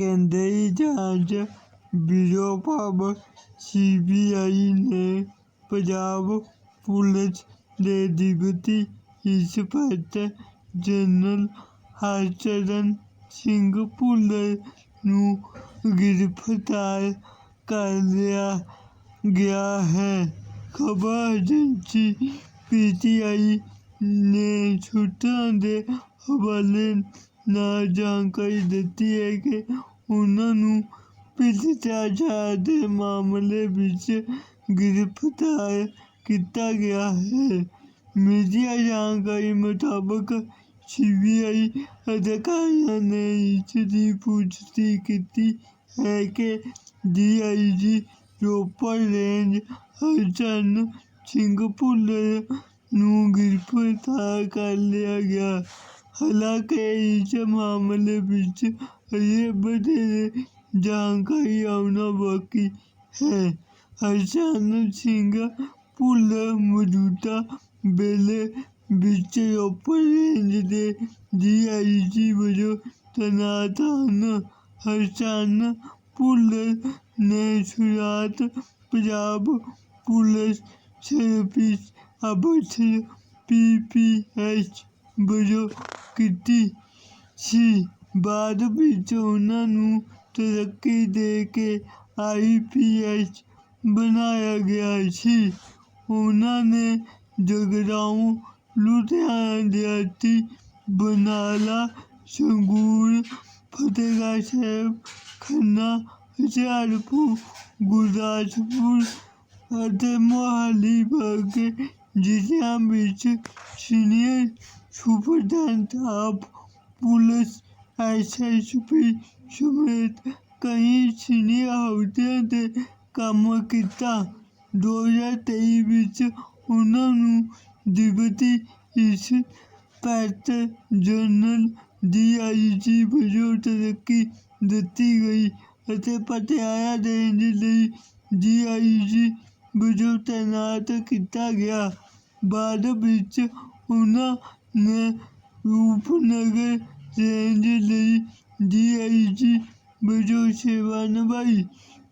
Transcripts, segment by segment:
ਕੇਂਦਰੀ ਜਾਂਚ ਬਿਊਰੋ ਭਾਵ ਸੀਬੀਆਈ ਨੇ ਪੰਜਾਬ ਪੁਲਿਸ ਦੇ deputy inspector general Harcharan Singh Bhullar ਨੂੰ ਗ੍ਰਿਫਤਾਰ ਕਰ ਲਿਆ ਗਿਆ ਹੈ। ਖਬਰ ਏਜੰਸੀ ਪੀਟੀਆਈ ਨੇ ਸੂਤਰਾਂ ਦੇ ਹਵਾਲੇ ਨਾਲ ਜਾਣਕਾਰੀ ਦਿੱਤੀ ਹੈ ਕਿ ਉਨ੍ਹਾਂ ਨੂੰ ਭ੍ਰਿਸ਼ਟਾਚਾਰ ਦੇ ਮਾਮਲੇ ਵਿੱਚ ਗ੍ਰਿਫਤਾਰ ਕੀਤਾ ਗਿਆ ਹੈ। ਮੀਡੀਆ ਜਾਣਕਾਰੀ ਮੁਤਾਬਕ ਸੀਬੀਆਈ ਅਧਿਕਾਰੀਆਂ ਨੇ ਇਸ ਦੀ ਪੁਸ਼ਟੀ ਕੀਤੀ ਹੈ ਕਿ ਡੀਆਈਜੀ ਰੋਪੜ ਰੇਂਜ ਹਰਚਰਨ ਸਿੰਘ ਭੁੱਲਰ ਨੂੰ ਗ੍ਰਿਫਤਾਰ ਕਰ ਲਿਆ ਗਿਆ। ਹਾਲਾਂਕਿ ਇਸ ਮਾਮਲੇ ਵਿੱਚ ਅਜੇ ਵਧੇਰੇ ਜਾਣਕਾਰੀ ਆਉਣਾ ਬਾਕੀ ਹੈ। ਹਰਚਰਨ ਸਿੰਘ ਭੁੱਲਰ ਮੌਜੂਦਾ ਵੇਲੇ ਵਿੱਚ ਰੋਪੜ ਰੇਂਜ ਦੇ ਡੀਆਈਜੀ ਵਜੋਂ ਤੈਨਾਤ ਹਨ। ਹਰਚਰਨ ਭੁੱਲਰ ਨੇ ਸ਼ੁਰੂਆਤ ਪੰਜਾਬ ਪੁਲਿਸ ਸਰਵਿਸ ਅਫਸਰ ਪੀਪੀਐਸ ਵਜੋਂ ਕੀਤੀ ਸੀ। ਬਾਅਦ ਵਿੱਚ ਉਹਨਾਂ ਨੂੰ ਤਰੱਕੀ ਦੇ ਕੇ ਆਈਪੀਐਸ ਬਣਾਇਆ ਗਿਆ ਸੀ। ਉਹਨਾਂ ਨੇ ਜਗਰਾਓਂ ਲੁਧਿਆਣਾ ਦਿਹਾਤੀ ਬਰਨਾਲਾ ਸੰਗੂਰ ਫਤਿਹਗੜ੍ਹ ਸਾਹਿਬ, ਖੰਨਾ, ਹੁਸ਼ਿਆਰਪੁਰ, ਗੁਰਦਾਸਪੁਰ ਅਤੇ ਮੋਹਾਲੀ ਵਰਗੇ ਜ਼ਿਲ੍ਹਿਆਂ ਵਿੱਚ senior superintendent of police SSP ਸਮੇਤ ਕਈ ਸੀਨੀਅਰ ਅਹੁਦਿਆਂ 'ਤੇ ਕੰਮ ਕੀਤਾ। 2023 ਵਿੱਚ ਉਹਨਾਂ ਨੂੰ ਡਿਪਟੀ ਇੰਸਪੈਕਟਰ ਜਨਰਲ ਡੀਆਈਜੀ ਵਜੋਂ ਤਰੱਕੀ ਦਿੱਤੀ ਗਈ ਅਤੇ ਪਟਿਆਲਾ ਰੇਂਜ ਲਈ ਡੀਆਈਜੀ ਵਜੋਂ ਤਾਇਨਾਤ ਕੀਤਾ ਗਿਆ। ਬਾਅਦ ਵਿੱਚ ਉਹਨਾਂ ਨੇ ਰੂਪਨਗਰ ਰੇਂਜ ਲਈ ਡੀਆਈਜੀ ਵਜੋਂ ਸੇਵਾ ਨਿਭਾਈ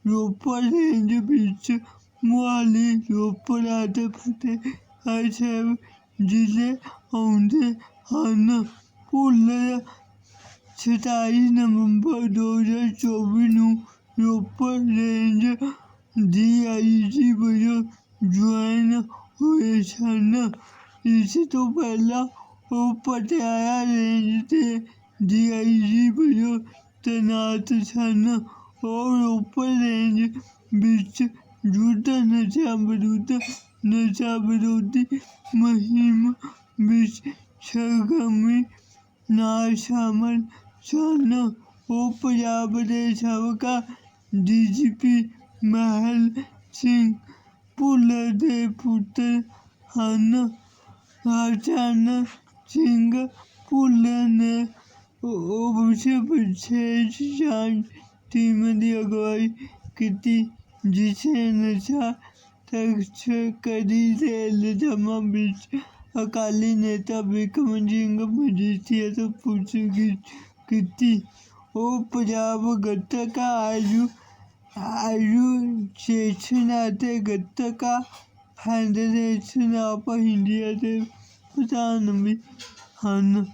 ਰੋਪੜ ਰੇਂਜ ਵਿੱਚ ਮੁਹਾਲੀ, ਰੋਪੜ ਅਤੇ ਫਤਿਹਗੜ੍ਹ ਸਾਹਿਬ ਜ਼ਿਲ੍ਹੇ ਆਉਂਦੇ ਹਨ। ਭੁੱਲਰ ਸਤਾਈ ਨਵੰਬਰ ਦੋ ਹਜ਼ਾਰ ਚੌਵੀ ਨੂੰ ਰੋਪੜ ਰੇਂਜ ਡੀਆਈਜੀ ਵਜੋਂ ਜੁਆਇਨ ਹੋਏ ਸਨ। ਇਸ ਤੋਂ ਪਹਿਲਾਂ ਉਹ ਪਟਿਆਲਾ ਰੇਂਜ ਦੇ ਡੀਆਈਜੀ ਵਜੋਂ ਤੈਨਾਤ ਸਨ। ਉਹ ਰੋਪੜ ਰੇਂਜ ਵਿੱਚ ਯੁੱਧ ਨਸ਼ਿਆਂ ਵਿਰੁੱਧ, ਨਸ਼ਾ ਵਿਰੋਧੀ ਮੁਹਿੰਮ ਵਿੱਚ ਸਰਗਰਮੀ ਨਾਲ ਸ਼ਾਮਲ ਸਨ। ਉਹ ਪੰਜਾਬ ਦੇ ਸਾਬਕਾ ਡੀਜੀਪੀ ਮਹਿਲ ਸਿੰਘ ਭੁੱਲਰ ਦੇ ਪੁੱਤਰ ਹਨ। ਹਰਚਰਨ ਸਿੰਘ ਭੁੱਲਰ ਨੇ ਉਹ ਵਿਸ਼ੇਸ਼ ਜਾਂਚ ਟੀਮ ਦੀ ਅਗਵਾਈ ਕੀਤੀ ਜਿਸ ਨੇ ਨਸ਼ਾ ਤਸਕਰੀ ਦੇ ਇਲਜ਼ਾਮਾਂ ਵਿੱਚ ਅਕਾਲੀ ਨੇਤਾ ਬਿਕਰਮ ਸਿੰਘ ਮਜੀਠੀਆ ਤੋਂ ਪੁੱਛਗਿੱਛ ਕੀਤੀ। ਉਹ ਪੰਜਾਬ ਗੱਤਕਾ ਆਯੂ ਐਸੋਸੀਏਸ਼ਨ ਅਤੇ ਗੱਤਕਾ ਫੈਡਰੇਸ਼ਨ ਆਫ ਇੰਡੀਆ ਦੇ Kucağını bir hanım